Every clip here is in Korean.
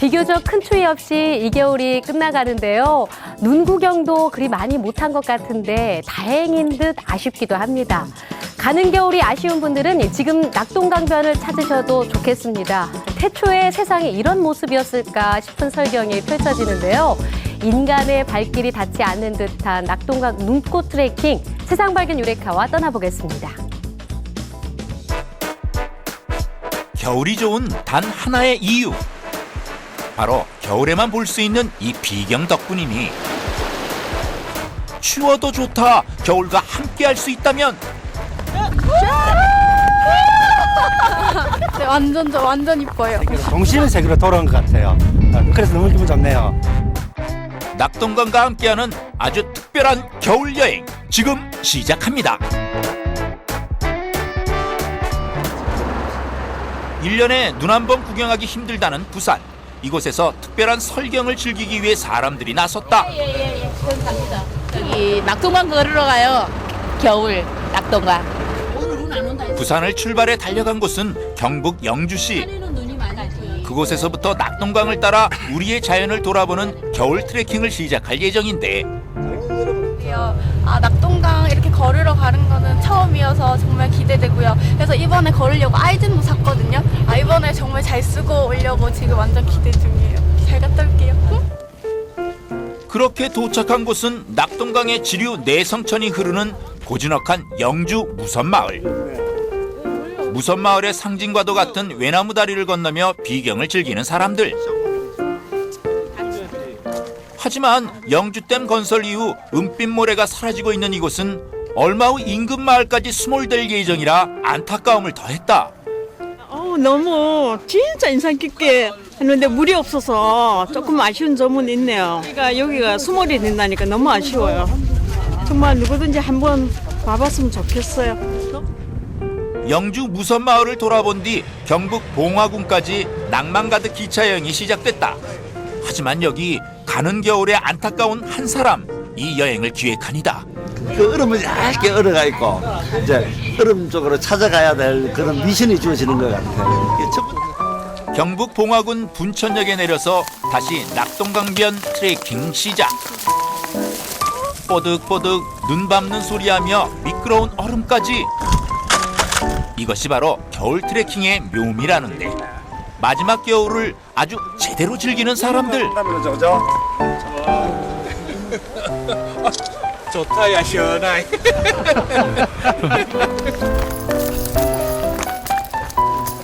비교적 큰 추위 없이 이 겨울이 끝나가는데요. 눈 구경도 그리 많이 못한 것 같은데 다행인 듯 아쉽기도 합니다. 가는 겨울이 아쉬운 분들은 지금 낙동강변을 찾으셔도 좋겠습니다. 태초에 세상이 이런 모습이었을까 싶은 설경이 펼쳐지는데요. 인간의 발길이 닿지 않는 듯한 낙동강 눈꽃 트레킹 세상 발견 유레카와 떠나보겠습니다. 겨울이 좋은 단 하나의 이유. 바로 겨울에만 볼 수 있는 이 비경 덕분이니. 추워도 좋다. 겨울과 함께 할 수 있다면 네, 완전 저 완전 이뻐요. 동심의 세계로 돌아온 것 같아요. 아, 그래서 너무 기분 좋네요. 낙동강과 함께하는 아주 특별한 겨울 여행 지금 시작합니다. 일년에 눈 한 번 구경하기 힘들다는 부산. 이곳에서 특별한 설경을 즐기기 위해 사람들이 나섰다. 여기 낙동강 걸으러 가요. 겨울 낙동강. 부산을 출발해 달려간 곳은 경북 영주시. 그곳에서부터 낙동강을 따라 우리의 자연을 돌아보는 겨울 트레킹을 시작할 예정인데 아 낙동강 이렇게 걸으러 가는 거는 처음이어서 정말 기대되고요. 그래서 이번에 걸으려고 아이젠도 샀거든요. 아 이번에 정말 잘 쓰고 오려고 지금 완전 기대 중이에요. 잘 갔다 올게요. 그렇게 도착한 곳은 낙동강의 지류 내성천이 흐르는 고즈넉한 영주 무선마을. 무선마을의 상징과도 같은 외나무 다리를 건너며 비경을 즐기는 사람들. 하지만 영주댐 건설 이후 은빛 모래가 사라지고 있는 이곳은 얼마 후 인근 마을까지 수몰될 예정이라 안타까움을 더했다. 어우, 너무 진짜 인상 깊게 했는데 물이 없어서 조금 아쉬운 점은 있네요. 그러니까 여기가 수몰이 된다니까 너무 아쉬워요. 정말 누구든지 한번 와봤으면 좋겠어요. 영주 무선마을을 돌아본 뒤 경북 봉화군까지 낭만 가득 기차 여행이 시작됐다. 하지만 여기 가는 겨울에 안타까운 한 사람 이 여행을 기획하니다. 그 얼음은 얇게 얼어가 있고 이제 얼음 쪽으로 찾아가야 될 그런 미션이 주어지는 것 같아요. 이게 첫 번째 경북 봉화군 분천역에 내려서 다시 낙동강변 트레킹 시작. 뽀득뽀득 눈 밟는 소리하며 미끄러운 얼음까지. 이것이 바로 겨울 트레킹의 묘미라는데 마지막 겨울을 아주 제대로 즐기는 사람들. 좋다, 야, 시원하게.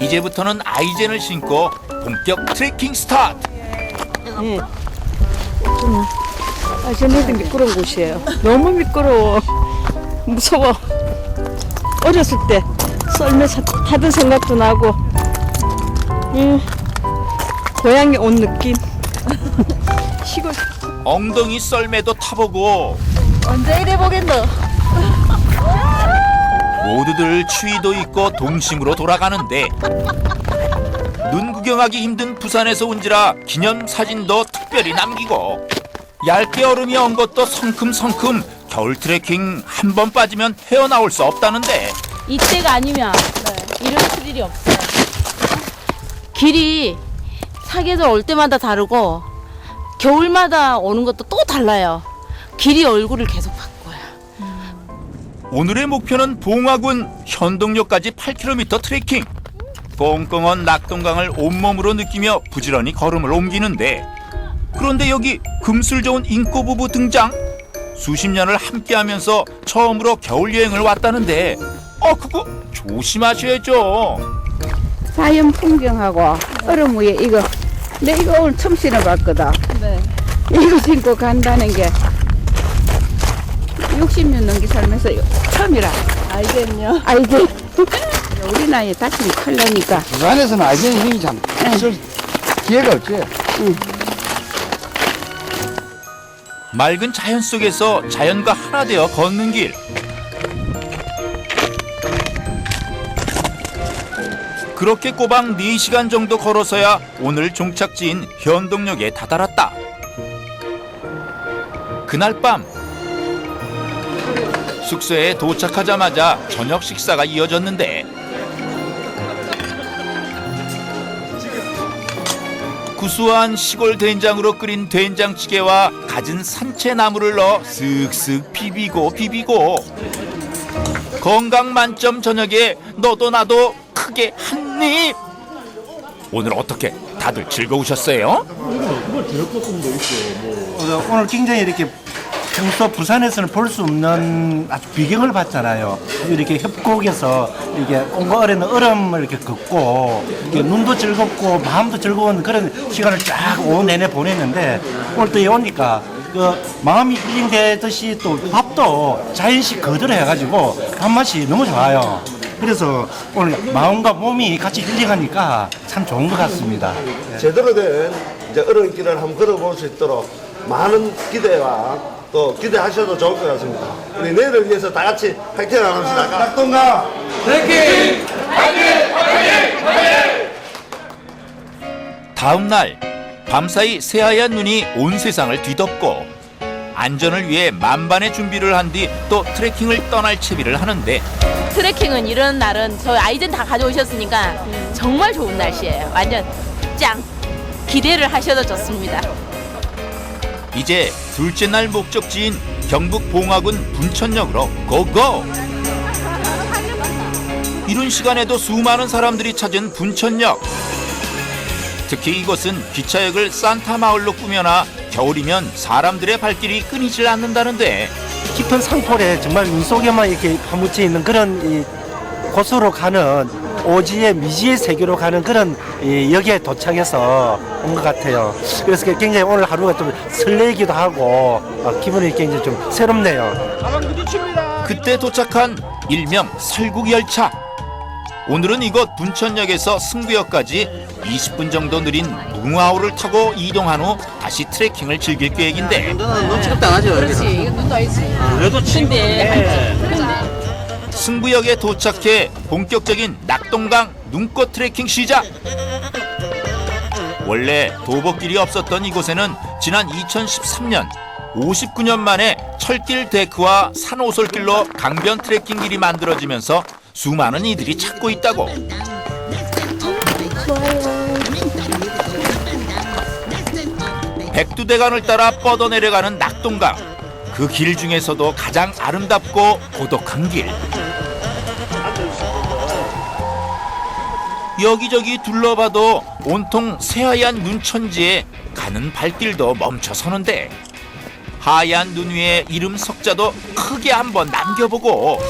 이제부터는 아이젠을 신고 본격 트레킹 스타트. 예. 아, 저네도 미끄러운 곳이에요. 너무 미끄러워. 무서워. 어렸을 때 썰매 사- 타던 생각도 나고, 음, 고향에 온 느낌. 시골. 엉덩이 썰매도 타보고 언제 이래 보겠노? 모두들 추위도 있고 동심으로 돌아가는데 눈 구경하기 힘든 부산에서 온지라 기념 사진도 특별히 남기고 얇게 얼음이 엉 것도 성큼성큼 겨울 트레킹 한 번 빠지면 헤어나올 수 없다는데 이때가 아니면 이런 스릴이 없어요. 길이 사계절 올 때마다 다르고 겨울마다 오는 것도 또 달라요. 길이 얼굴을 계속 바꿔요. 오늘의 목표는 봉화군 현동역까지 8km 트레킹 꽁꽁한 낙동강을 온몸으로 느끼며 부지런히 걸음을 옮기는데 그런데 여기 금술 좋은 인꼬 부부 등장 수십 년을 함께하면서 처음으로 겨울 여행을 왔다는데 어 그거 조심하셔야죠 자연 풍경하고 얼음 위에 이거 내 이거 오늘 처음 신어봤거든. 이거 신고 간다는 게 60년 넘게 살면서 처음이라. 알겠냐? 알지. 우리 나이에 다치면 큰일 나니까. 부산에서는 아이젠 힘이 참 쓸 기회가 없지. 맑은 자연 속에서 자연과 하나 되어 걷는 길 그렇게 꼬박 4시간 정도 걸어서야 오늘 종착지인 현동역에 다다랐다. 그날 밤 숙소에 도착하자마자 저녁 식사가 이어졌는데 구수한 시골 된장으로 끓인 된장찌개와 갖은 산채나물을 넣어 쓱쓱 비비고 비비고 건강 만점 저녁에 너도 나도 크게 한 입 오늘 어떻게 다들 즐거우셨어요? 어, 오늘 굉장히 이렇게 평소 부산에서는 볼 수 없는 아주 비경을 봤잖아요. 이렇게 협곡에서 이게 온거 어리는 얼음을 이렇게 걷고 이게 눈도 즐겁고 마음도 즐거운 그런 시간을 쫙 오후 내내 보냈는데 오늘 또 오니까 그 마음이 힐링되듯이 또 밥도 자연식 그대로 해가지고 밥맛이 너무 좋아요. 그래서 오늘 마음과 몸이 같이 힐링하니까 참 좋은 것 같습니다. 제대로 된 이제 어른길을 한번 걸어볼 수 있도록 많은 기대와 또 기대하셔도 좋을 것 같습니다. 우리 내일을 위해서 다 같이 파이팅 합시다. 낙동강 다음 날 밤사이 새하얀 눈이 온 세상을 뒤덮고 안전을 위해 만반의 준비를 한 뒤 또 트레킹을 떠날 채비를 하는데 트레킹은 이런 날은 저희 아이들 다 가져오셨으니까 정말 좋은 날씨예요. 완전 짱. 기대를 하셔도 좋습니다. 이제 둘째 날 목적지인 경북 봉화군 분천역으로 고고! 이른 시간에도 수많은 사람들이 찾은 분천역. 특히 이곳은 기차역을 산타 마을로 꾸며놔 겨울이면 사람들의 발길이 끊이질 않는다는데 깊은 산골에 정말 눈 속에만 이렇게 파묻혀 있는 그런 이 곳으로 가는 오지의 미지의 세계로 가는 그런 이 역에 도착해서 온 것 같아요. 그래서 굉장히 오늘 하루가 좀 설레기도 하고 어, 기분이 굉장히 좀 새롭네요. 그때 도착한 일명 설국 열차. 오늘은 이곳 분천역에서 승구역까지 20분 정도 느린 무궁화호를 타고 이동한 후 다시 트레킹을 즐길 계획인데. 승부역에 도착해 본격적인 낙동강 눈꽃 트레킹 시작. 원래 도보길이 없었던 이곳에는 지난 2013년 59년 만에 철길 데크와 산오솔길로 강변 트레킹 길이 만들어지면서 수많은 이들이 찾고 있다고. 백두대간을 따라 뻗어 내려가는 낙동강. 그 길 중에서도 가장 아름답고 고독한 길. 여기저기 둘러봐도 온통 새하얀 눈천지에 가는 발길도 멈춰 서는데 하얀 눈 위에 이름 석자도 크게 한번 남겨보고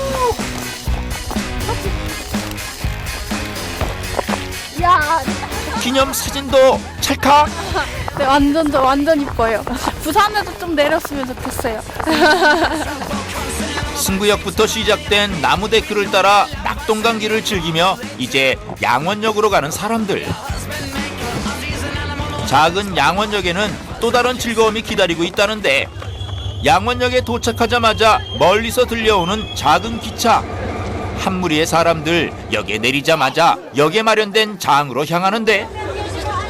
야, 기념 사진도 찰칵 네, 완전 저 완전 이뻐요. 부산에도 좀 내렸으면 좋겠어요. 승구역부터 시작된 나무 데크를 따라 낙동강 길을 즐기며 이제 양원역으로 가는 사람들. 작은 양원역에는 또 다른 즐거움이 기다리고 있다는데 양원역에 도착하자마자 멀리서 들려오는 작은 기차. 한 무리의 사람들 역에 내리자마자 역에 마련된 장으로 향하는데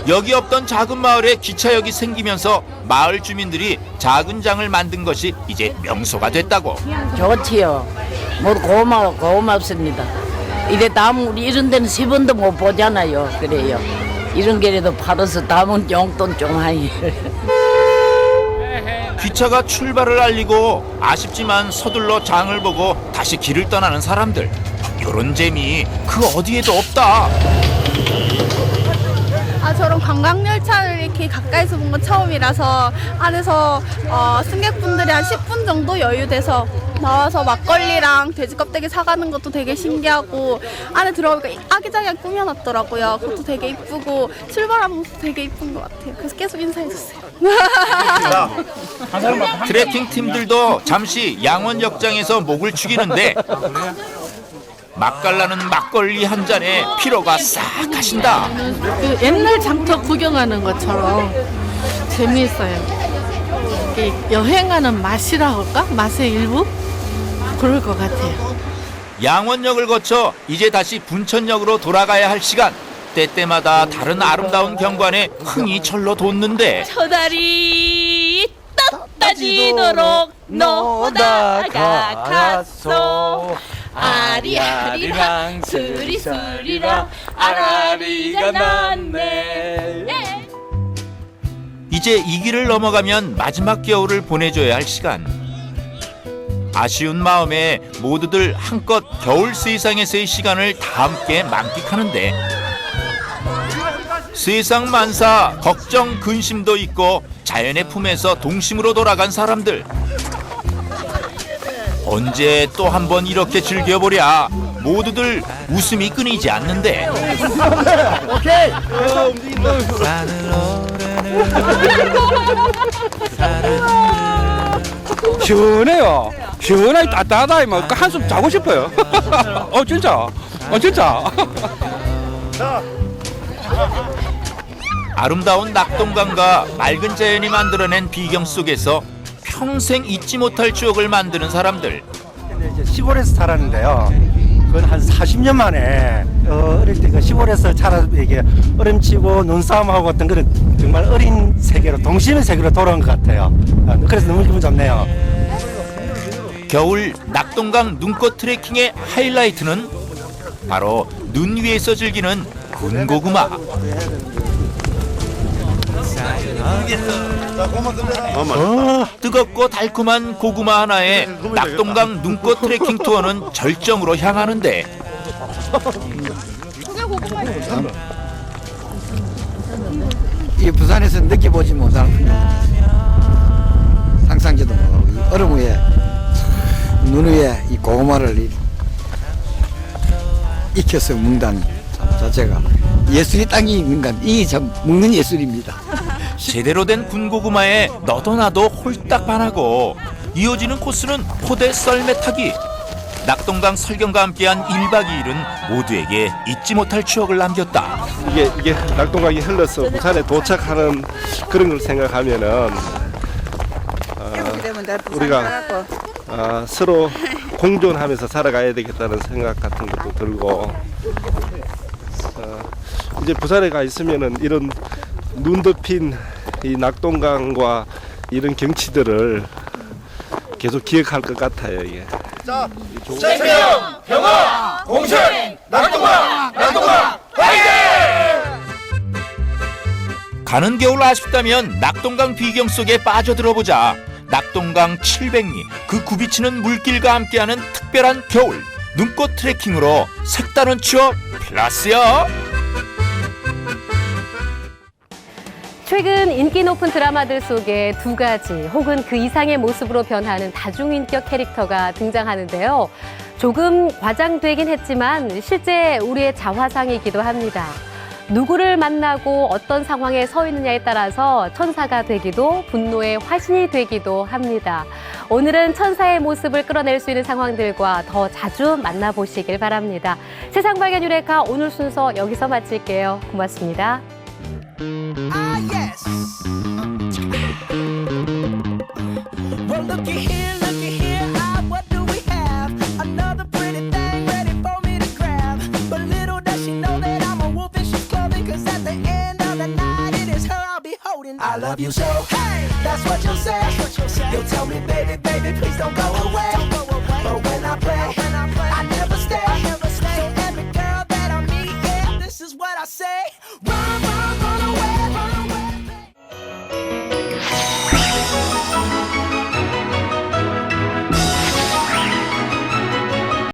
여기 없던 작은 마을에 기차역이 생기면서 마을 주민들이 작은 장을 만든 것이 이제 명소가 됐다고. 좋지요. 뭐 고마 고맙습니다. 이래 다음 우리 이런 데는 세 번도 못 보잖아요. 그래요. 이런 게라도 팔아서 다음은 용돈 좀 하니. 기차가 출발을 알리고 아쉽지만 서둘러 장을 보고 다시 길을 떠나는 사람들. 요런 재미 그 어디에도 없다. 아, 저런 관광열차를 이렇게 가까이서 본 건 처음이라서 안에서 어, 승객분들이 한 10분 정도 여유돼서 나와서 막걸리랑 돼지 껍데기 사가는 것도 되게 신기하고 안에 들어가니까 아기자기하게 꾸며놨더라고요. 그것도 되게 이쁘고 출발한 모습도 되게 이쁜 것 같아요. 그래서 계속 인사해줬어요. 트레킹 팀들도 잠시 양원역장에서 목을 축이는데 맛깔나는 막걸리 한 잔에 피로가 싹 가신다. 그 옛날 장터 구경하는 것처럼 재미있어요. 이게 여행하는 맛이라 할까? 맛의 일부? 그럴 것 같아요. 양원역을 거쳐 이제 다시 분천역으로 돌아가야 할 시간. 때때마다 다른 아름다운 경관에 흥이 절로 돋는데. 저 달이 따따지도록 노다가 갔소 아리아리랑 수리수리랑 아라리가 났네. 이제 이 길을 넘어가면 마지막 겨울을 보내줘야 할 시간. 아쉬운 마음에 모두들 한껏 겨울 세상에서의 시간을 다 함께 만끽하는데 세상 만사 걱정 근심도 있고 자연의 품에서 동심으로 돌아간 사람들. 언제 또 한 번 이렇게 즐겨보랴. 모두들 웃음이 끊이지 않는데 시원해요. 시원하게 따뜻하다. 막 한숨 자고 싶어요. 어 진짜. 어 진짜. 아름다운 낙동강과 맑은 자연이 만들어낸 비경 속에서 평생 잊지 못할 추억을 만드는 사람들 이제 시골에서 살았는데요. 그건 한 40년 만에 어, 어릴 때 그 시골에서 자라 이게 얼음치고 눈싸움하고 어떤 그런 정말 어린 세계로 동심의 세계로 돌아온 것 같아요. 아, 그래서 너무 기분 좋네요. 겨울 낙동강 눈꽃 트레킹의 하이라이트는 바로 눈 위에서 즐기는 군고구마 뜨겁고 달콤한 고구마 하나에 낙동강 눈꽃 트레킹 투어는 절정으로 향하는데 이 부산에서 느껴보지 못한 상상지도 못하고 이 얼음 위에 눈 위에 이 고구마를 이- 익혀서 참 자체가 예술이 땅이 있는 건 이게 참 먹는 예술입니다. 제대로 된 군고구마에 너도 나도 홀딱 반하고 이어지는 코스는 포대 썰매 타기. 낙동강 설경과 함께한 1박 2일은 모두에게 잊지 못할 추억을 남겼다. 이게 이게 낙동강이 흘러서 부산에 도착하는 그런 걸 생각하면은 우리가 아, 서로 공존하면서 살아가야 되겠다는 생각 같은 것도 들고 어, 이제 부산에 가 있으면은 이런 눈 덮인 이 낙동강과 이런 경치들을 계속 기억할 것 같아요 이게. 가는 겨울 아쉽다면 낙동강 비경 속에 빠져들어 보자. 낙동강 700리 그 굽이치는 물길과 함께하는 특별한 겨울. 눈꽃 트레킹으로 색다른 추억 플러스요 최근 인기 높은 드라마들 속에 두 가지 혹은 그 이상의 모습으로 변하는 다중인격 캐릭터가 등장하는데요. 조금 과장되긴 했지만 실제 우리의 자화상이기도 합니다. 누구를 만나고 어떤 상황에 서 있느냐에 따라서 천사가 되기도 분노의 화신이 되기도 합니다. 오늘은 천사의 모습을 끌어낼 수 있는 상황들과 더 자주 만나보시길 바랍니다. 세상 발견 유레카 오늘 순서 여기서 마칠게요. 고맙습니다. love you so. Hey, that's what you'll say. You'll tell me, baby, baby, please don't go away.